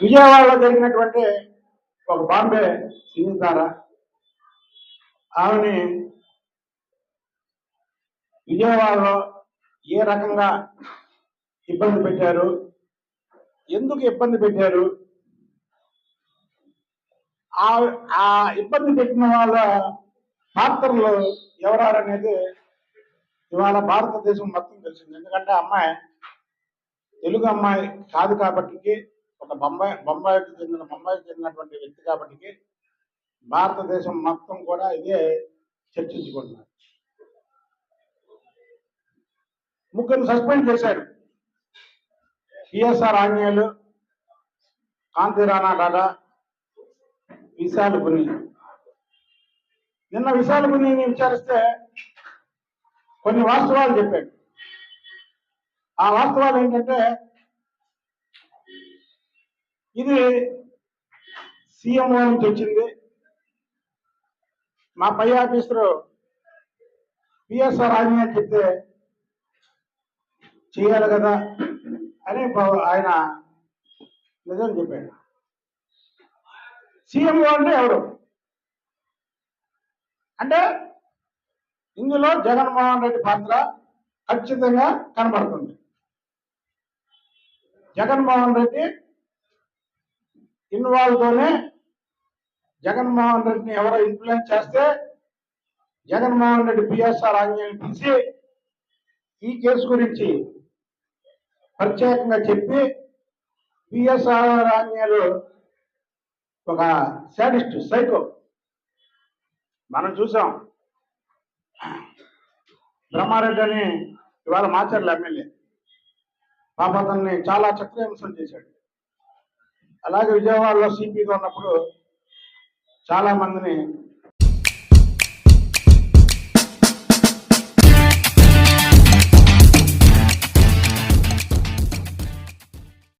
విజయవాడలో జరిగినటువంటి ఒక బాంబే సినీ తార ఆమెని విజయవాడలో ఏ రకంగా ఇబ్బంది పెట్టారు? ఎందుకు ఇబ్బంది పెట్టారు? ఆ ఇబ్బంది పెట్టిన వాళ్ళ పాత్రలు ఎవరనేది ఇవాళ భారతదేశం మొత్తం తెలిసింది. ఎందుకంటే అమ్మాయి తెలుగు అమ్మాయి కాదు కాబట్టి ఒక బొంబాయి బొంబాయికి చెందిన బొంబాయికి చెందినటువంటి వ్యక్తి కాబట్టి భారతదేశం మొత్తం కూడా ఇదే చర్చించుకుంటున్నారు. ముగ్గురు సస్పెండ్ చేశారు. పిఎస్ఆర్ ఆంజనేయులు కాంతి రాణా డాడా విశాల గుని నిన్న విశాల గునిని విచారిస్తే కొన్ని వాస్తవాలు చెప్పాడు. ఆ వాస్తవాలు ఏంటంటే ఇది సీఎంఓ నుంచి వచ్చింది. మా పై ఆఫీసరు పిఎస్ఆర్ ఆజ్ఞ చెప్తే చేయాలి కదా అని ఆయన నిజం చెప్పాడు. సీఎంఓ అంటే ఎవరు? అంటే ఇందులో జగన్మోహన్ రెడ్డి పాత్ర ఖచ్చితంగా కనబడుతుంది. జగన్మోహన్ రెడ్డి ఇన్వాల్వ్తోనే జగన్మోహన్ రెడ్డిని ఎవరో ఇన్ఫ్లుయెన్స్ చేస్తే జగన్మోహన్ రెడ్డి పిఎస్ఆర్ ఆంజనేయులు పిలిచి ఈ కేసు గురించి ప్రత్యేకంగా చెప్పి పిఎస్ఆర్ ఆంజనేయులు ఒక శాడిస్ట్ సైకో. మనం చూసాం. బ్రహ్మారెడ్డి అని ఇవాళ మాచర్ల ఎమ్మెల్యే. పాప అతన్ని చాలా చక్రహింసలు చేశాడు. అలాగే విజయవాడలో సిపిగా ఉన్నప్పుడు చాలా మందిని